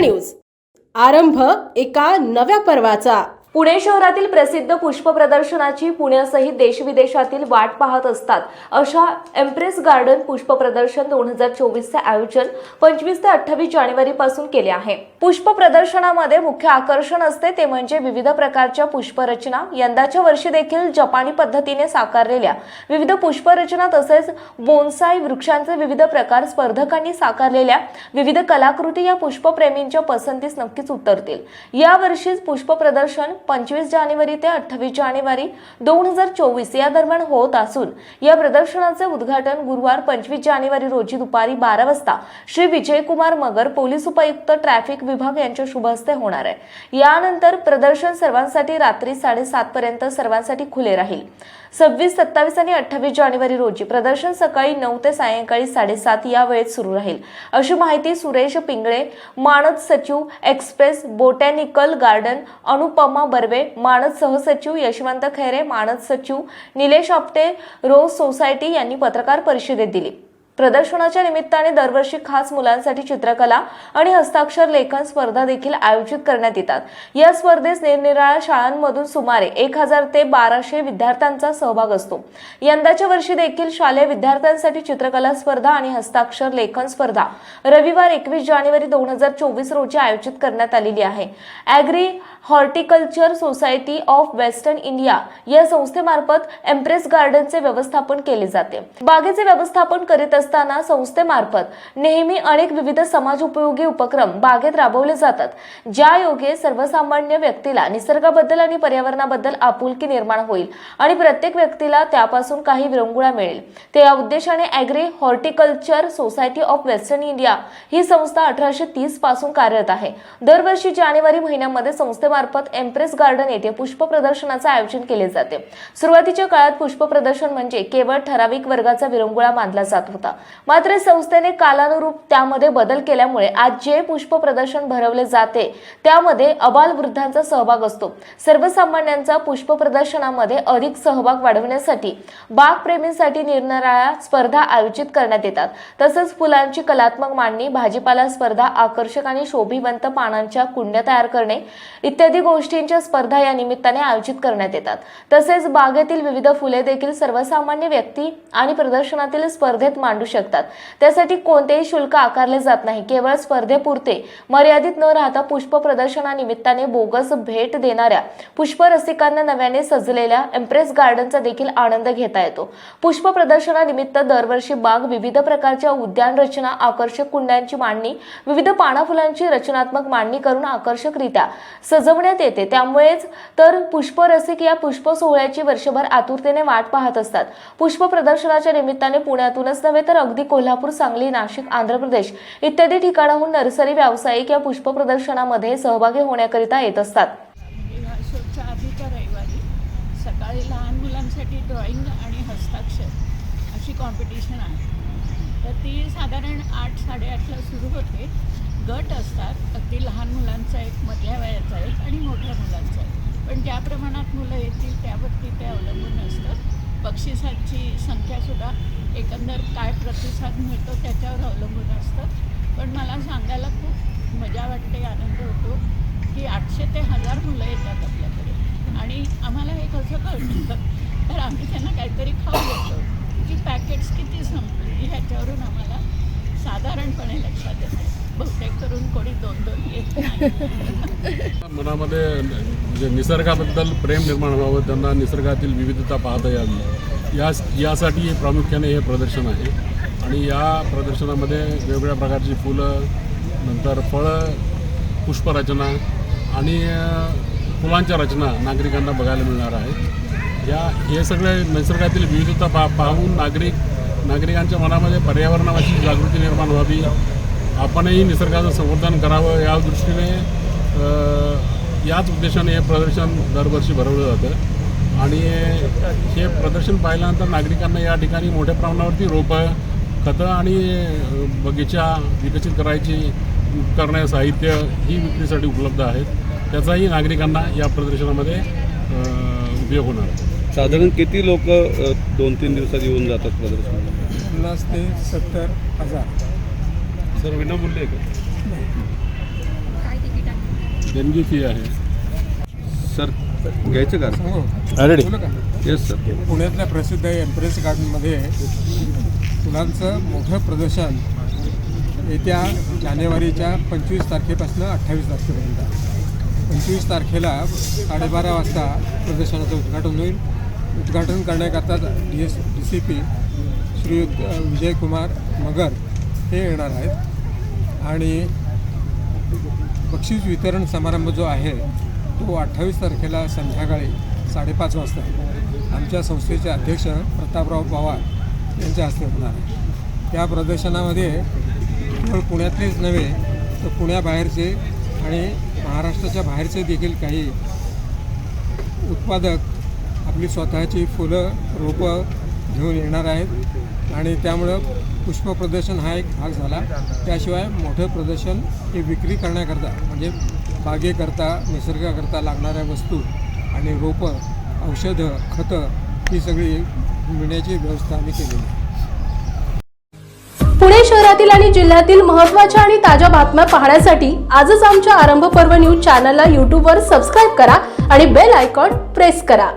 News. आरंभ एका नव्या पर्वाचा. पुणे शहरातील प्रसिद्ध पुष्प प्रदर्शनाची पुण्यासहित देशविदेशातील वाट पाहत असतात. अशा एम्प्रेस गार्डन पुष्प प्रदर्शन दोन हजार चोवीसचे आयोजन पंचवीस ते अठ्ठावीस जानेवारीपासून केले आहे. पुष्प प्रदर्शनामध्ये मुख्य आकर्षण असते. ते म्हणजे विविध प्रकारच्या पुष्परचना. यंदाच्या वर्षी देखील जपानी पद्धतीने साकारलेल्या विविध पुष्परचना तसेच बोनसाई वृक्षांचे विविध प्रकार स्पर्धकांनी साकारलेल्या विविध कलाकृती या पुष्पप्रेमींच्या पसंतीस नक्कीच उतरतील. यावर्षीच पुष्प प्रदर्शन पंचवीस जानेवारी ते अठ्ठावीस जानेवारी दोन हजार चोवीस या दरम्यान होत असून या प्रदर्शनाचे उद्घाटन गुरुवार पंचवीस जानेवारी रोजी दुपारी बारा वाजता श्री विजयकुमार मगर पोलीस उपायुक्त ट्रॅफिक विभाग यांच्या शुभ हस्ते होणार आहे. यानंतर प्रदर्शन सर्वांसाठी रात्री साडेसात पर्यंत सर्वांसाठी खुले राहील. सव्वीस सत्तावीस आणि अठ्ठावीस जानेवारी रोजी प्रदर्शन सकाळी नऊ ते सायंकाळी साडेसात या वेळेत सुरू राहील. अशी माहिती सुरेश पिंगळे मानद सचिव express botanical garden Anupama Barve मानद सहसचिव यशवंत खैरे मानद सचिव निलेश आपटे रोज सोसायटी यांनी पत्रकार परिषदेत दिली. प्रदर्शनाच्या निमित्ताने दरवर्षी खास मुलांसाठी चित्रकला आणि हस्ताक्षर लेखन स्पर्धा देखील आयोजित करण्यात येतात. या स्पर्धेत निरनिराळ्या शाळांमधून सुमारे एक हजार ते बाराशे विद्यार्थ्यांचा सहभाग असतो. यंदाच्या वर्षी देखील शालेय विद्यार्थ्यांसाठी चित्रकला स्पर्धा आणि हस्ताक्षर लेखन स्पर्धा रविवार एकवीस जानेवारी दोन हजार चोवीस रोजी आयोजित करण्यात आलेली आहे. Agri horticulture society of western India या संस्थेमार्फत एम्प्रेस गार्डनचे व्यवस्थापन केले जाते. बागेचे व्यवस्थापन करीत असताना संस्थेमार्फत नेहमी अनेक विविध समाज उपयोगी उपक्रम बागेत राबवले जातात. ज्या योगे सर्वसामान्य व्यक्तीला निसर्गाबद्दल आणि पर्यावरणाबद्दल आपुलकी निर्माण होईल आणि प्रत्येक व्यक्तीला त्यापासून काही विरंगुळा मिळेल. ते या उद्देशाने agri horticulture society of western India ही संस्था अठराशे तीसपासून कार्यरत आहे. दरवर्षी जानेवारी महिन्यामध्ये संस्थेमार्फत एम्प्रेस गार्डन येथे पुष्प प्रदर्शनाचे आयोजन केले जाते. सुरुवातीच्या काळात पुष्प प्रदर्शन म्हणजे केवळ ठराविक वर्गाचा विरंगुळा मानला जात होता. मात्र संस्थेने कालानुरूप त्यामध्ये बदल केल्यामुळे आज जे पुष्प प्रदर्शन भरवले जाते त्यामध्ये अबाल वृद्धांचा सहभाग असतो. सर्वसामान्यांचा पुष्प प्रदर्शनामध्ये अधिक सहभाग वाढवण्यासाठी बागप्रेमींसाठी निरनिराळ्या स्पर्धा आयोजित करण्यात येतात. तसंच फुलांची कलात्मक मांडणी भाजीपाला स्पर्धा आकर्षक आणि शोभिवंत पानांच्या कुंड्या तयार करणे इत्यादी गोष्टींच्या स्पर्धा या निमित्ताने आयोजित करण्यात येतात. तसेच बागेतील विविध फुले देखील सर्वसामान्य व्यक्ती आणि प्रदर्शनातील स्पर्धेत मांडू शकतात. त्यासाठी कोणतेही शुल्क आकारले जात नाही. केवळ स्पर्धेपुरते मर्यादित न राहता पुष्प प्रदर्शनानिमित्ताने बोगस भेट देणाऱ्या पुष्प रसिकांना नव्याने सजलेल्या एम्प्रेस गार्डनचा देखील आनंद घेता येतो. पुष्प प्रदर्शनानिमित्त दरवर्षी बाग विविध प्रकारच्या उद्यान रचना आकर्षक कुंड्यांची मांडणी विविध पानाफुलांची रचनात्मक मांडणी करून आकर्षकरित्या सजवण्यात येते. त्यामुळेच तर पुष्परसिक या पुष्प सोहळ्याची वर्षभर आतुरतेने वाट पाहत असतात. पुष्प प्रदर्शनाच्या निमित्ताने पुण्यातूनच नव्हे तर अगदी कोल्हापूर सांगली नाशिक आंध्र प्रदेश इत्यादी ठिकाणाहून नर्सरी व्यावसायिक या पुष्प प्रदर्शनामध्ये सहभागी होण्याकरिता येत असतात. आधीच्या रविवारी सकाळी लहान मुलांसाठी ड्रॉइंग आणि हस्ताक्षर अशी कॉम्पिटिशन आहे. तर ती साधारण आठ साडेआठला सुरू होते. गट असतात अगदी लहान मुलांचा एक मधल्या वयाचा एक आणि मोठ्या मुलांचा एक. पण ज्या प्रमाणात मुलं येतील त्यावरती ते अवलंबून असतं. बक्षिसांची संख्यासुद्धा एकंदर काय प्रतिसाद मिळतो त्याच्यावर अवलंबून असतं. पण मला सांगायला खूप मजा वाटते आनंद होतो की आठशे ते हजार मुलं येतात आपल्याकडे. आणि आम्हाला हे कसं कळतं तर आम्ही त्यांना काहीतरी खाऊ देतो. की पॅकेट्स किती संपली ह्याच्यावरून आम्हाला साधारणपणे लक्षात येतं. बहुतेक करून कोणी दोन दोन येत मनामध्ये म्हणजे निसर्गाबद्दल प्रेम निर्माण व्हावं त्यांना निसर्गातील विविधता पाहता यावी. या यासाठी प्रामुख्याने हे प्रदर्शन आहे. आणि या प्रदर्शनामध्ये वेगवेगळ्या प्रकारची फुलं नंतर फळं पुष्परचना आणि फुलांच्या रचना नागरिकांना बघायला मिळणार आहेत या हे सगळे निसर्गातील विविधता पा पाहून नागरिक नागरिकांच्या मनामध्ये पर्यावरणाविषयी जागृती निर्माण व्हावी. आपणही निसर्गाचं संवर्धन करावं या दृष्टीने अ, याच उद्देशाने हे प्रदर्शन दरवर्षी भरवलं जातं. आणि हे प्रदर्शन पाहिल्यानंतर नागरिकांना या ठिकाणी मोठ्या प्रमाणावरती रोपं खतं आणि बगीचा विकसित करायची उपकरणे साहित्य ही विक्रीसाठी उपलब्ध आहेत. त्याचाही नागरिकांना या प्रदर्शनामध्ये उपयोग होणार. आहे साधारण किती लोक दोन तीन दिवसात येऊन जातात प्रदर्शनाला? पन्नास ते सत्तर हजार. सर विनामूल्य आहे का? देणगी फी आहे. सर घ्यायचं का? येस सर पुण्यातल्या प्रसिद्ध एम्प्रेस गार्डनमध्ये फुलांचं मोठं प्रदर्शन येत्या जानेवारीच्या पंचवीस तारखेपासून अठ्ठावीस तारखेपर्यंत. पंचवीस तारखेला साडेबारा वाजता प्रदर्शनाचं उद्घाटन होईल. उद्घाटन करण्याकरता D S D C P Shri Vijaykumar Magar हे येणार आहेत. आणि बक्षीस वितरण समारंभ जो आहे तो अठ्ठावीस तारखेला संध्याकाळी साडेपाच वाजता आमच्या संस्थेचे अध्यक्ष प्रतापराव पवार यांच्या हस्ते होणार आहे. त्या प्रदर्शनामध्ये केवळ पुण्यातलेच नव्हे तर पुण्याबाहेरचे आणि महाराष्ट्राच्या बाहेरचे देखील काही उत्पादक आपली स्वतःची फुलं रोपं घेऊन येणार आहेत. आणि त्यामुळं पुष्प प्रदर्शन हा एक भाग झाला. त्याशिवाय मोठं प्रदर्शन हे विक्री करण्याकरता म्हणजे बागेकरता निसर्गाकरता लागणाऱ्या वस्तू आणि रोपं औषधं खतं ही सगळी मिळण्याची व्यवस्था आम्ही केलेली आहे. पुणे शहरातील आणि जिल्ह्यातील महत्त्वाच्या आणि ताज्या बातम्या पाहण्यासाठी आजच आमच्या आरंभ पर्व न्यूज चॅनलला यूट्यूबवर सबस्क्राईब करा आणि बेल आयकॉन प्रेस करा.